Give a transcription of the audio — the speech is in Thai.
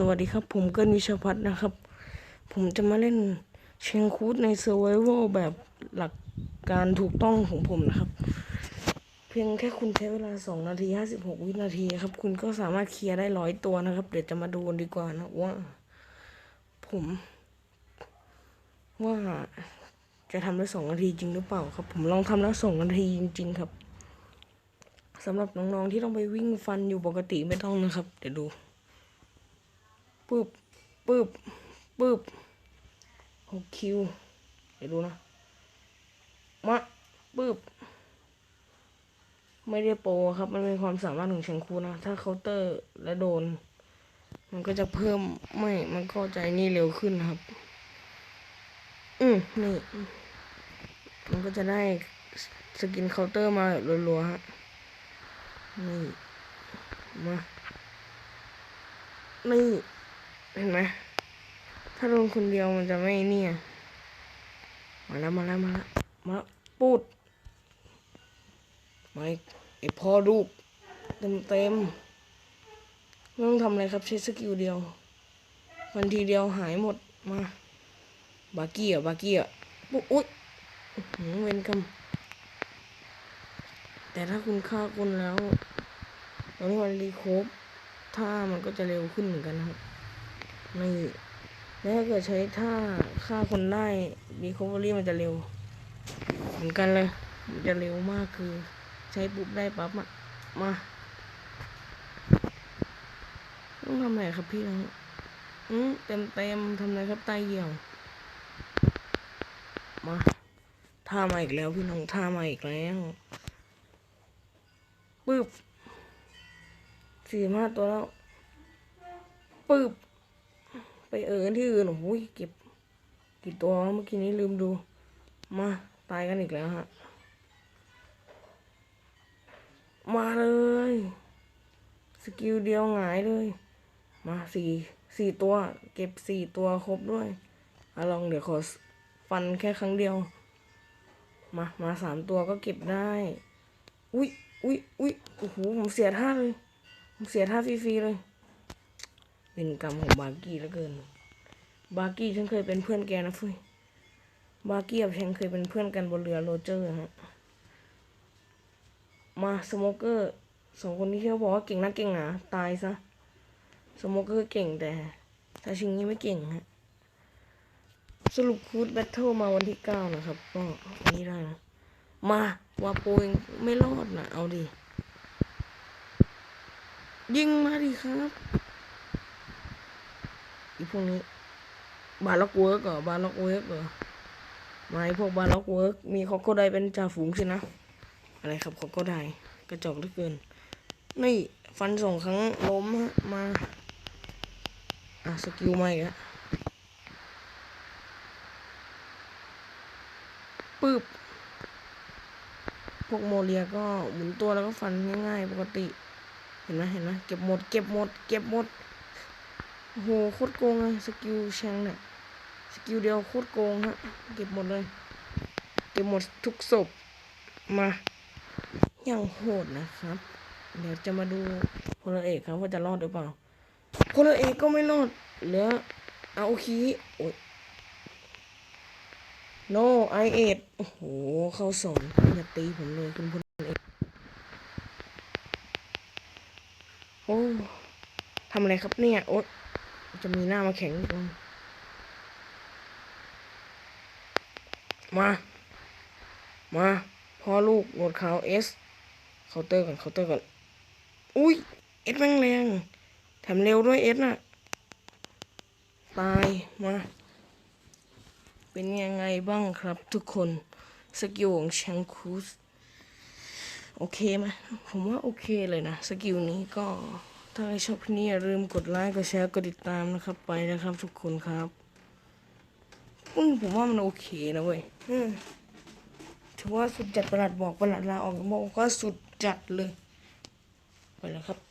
สวัสดีครับ ผมเกินวิชาพัฒน์นะครับ ผมจะมาเล่นเชงคูดใน Survival แบบหลักการถูกต้องของผมนะครับ เพียงแค่คุณใช้เวลา 2 นาที 56 วินาทีครับ คุณก็สามารถเคลียร์ได้ร้อยตัวนะครับ เดี๋ยวจะมาดูดีกว่านะว่า ผม ว่าจะทำได้สองนาทีจริงหรือเปล่าครับ ผมลองทำแล้วสองนาทีจริง ๆ ครับสำหรับน้องๆที่ต้องไปวิ่งฟันอยู่ปกติไม่ต้องนะครับ เดี๋ยวดู ปึ๊บปึ๊บปึ๊บหกคิวเดี๋ยวดูนะ มาปึ๊บ ไม่ได้โปรครับ มันเป็นความสามารถของเชงคูนะ ถ้าเคาน์เตอร์และโดน มันก็จะเพิ่มไม่ มันก็ใจนี่เร็วขึ้นนะครับ อืมนี่ มันก็จะได้สกินเคาน์เตอร์มาแบบรัวๆฮะ นี่ มา นี่ เห็นไหมถ้าโดนคนเดียวมันจะไม่เนี่ยมาแล้วมาแล้วมาแล้วมาแล้วปูดไมาอีกไอพ่อลูกเต็มเต็มไม่ต้องทำอะไรครับใช้สกิลเดียววันทีเดียวหายหมดมาบาเกียบาเกียปุ๊บอุ๊ยหือเวนกรรมแต่ถ้าคุณฆ่าคนแล้วแล้ววันรีโคบท่ามันก็จะเร็วขึ้นเหมือนกันนะครับ นี่แล้วถ้าเกิดใช้ท่าฆ่าคนได้ recovery มันจะเร็ว เหมือนกันเลยมันจะเร็วมากคือ ใช้ปุ๊บได้ปั๊บอะมาต้องทำอะไรครับพี่น้องอืมเต็มเต็มทำอะไรครับไตเหี่ยว มาท่ามาอีกแล้วพี่น้องท่ามาอีกแล้วปึ๊บสี่ห้าตัวแล้วปึ๊บ ไปเออที่อื่นโอ้ยเก็บกี่ตัวเมื่อกี้นี้ลืมดู มาตายกันอีกแล้วฮะ มาเลย สกิลเดียวหงายเลย มาสี่สี่ตัว เก็บสี่ตัวครบด้วยอะลองเดี๋ยวขอฟันแค่ครั้งเดียว มา มาสามตัวก็เก็บได้ อุ้ยอุ้ยอุ้ยโอ้โหผมเสียท่าเลย ผมเสียท่าฟรีๆเลย เป็นกรรมของบาร์กี้เหลือเกิน บาร์กี้ฉันเคยเป็นเพื่อนแกนะเฟ้ยบาร์กี้กับฉันเคยเป็นเพื่อนกันบนเรือโรเจอร์ฮะ มาสโมเกอร์สองคนนี้เขาบอกว่าเก่งนักเก่งหนาตายซะ สโมเกอร์เก่งแต่ถ้าชิงนี้ไม่เก่งฮะ สรุปคูดแบทเทิลมาวันที่เก้านะครับ ก็อันนี้ได้นะ มาวาโปยังไม่รอดนะเอาดิยิงมาดิครับ อีพวกนี้บาล็อกเวิร์กเหรอบาล็อกเวิร์กเหรอไม่พวกบาล็อกเวิร์กมีคอกโคไดเป็นจ่าฝูงสินะ อะไรครับคอกโคไดกระจอกเหลือเกิน นี่ฟันสองครั้งล้มมาอะสกิลมาอีกแล้วปึ๊บพวกโมเลียก็หมุนตัวแล้วก็ฟันง่ายๆ ปกติ เห็นไหมเห็นไหมเก็บหมด เก็บหมด เก็บหมด โอ้โหโคตรโกงเลยสกิลแชงเนี่ยสกิลเดียวโคตรโกงฮะเก็บหมดเลย เก็บหมดทุกศพมาอย่างโหดนะครับ เดี๋ยวจะมาดูพลเอกครับว่าจะรอดหรือเปล่าพลเอกก็ไม่รอดเหลือเอาคีโอ้ย no i เอ็ดโอ้โห เข้าสอนอย่าตีผมเลยคุณพลเอกโอ้ทำอะไรครับเนี่ย โอ๊ย จะมีหน้ามาแข็งอีกแล้วมา มาพ่อลูกโหนวดขาวเอสเคาน์เตอร์ก่อนเคาน์เตอร์ก่อน อุ้ยเอสแม่งแรงแถมเร็วด้วยเอสน่ะ ตายมา เป็นยังไงบ้างครับทุกคนสกิลของแชงคูสโอเคไหมผมว่าโอเคเลยนะ สกิลนี้ก็ ถ้าใครชอบคลิปนี้อย่าลืมกดไลค์ กดแชร์ กดติดตามนะครับ ไปนะครับ ทุกคนครับอืมผมว่ามันโอเคนะเว้ยอืมถือว่าสุดจัดประหลัดบอกประหลัดลาออกบอกว่าสุดจัดเลย ไปแล้วครับ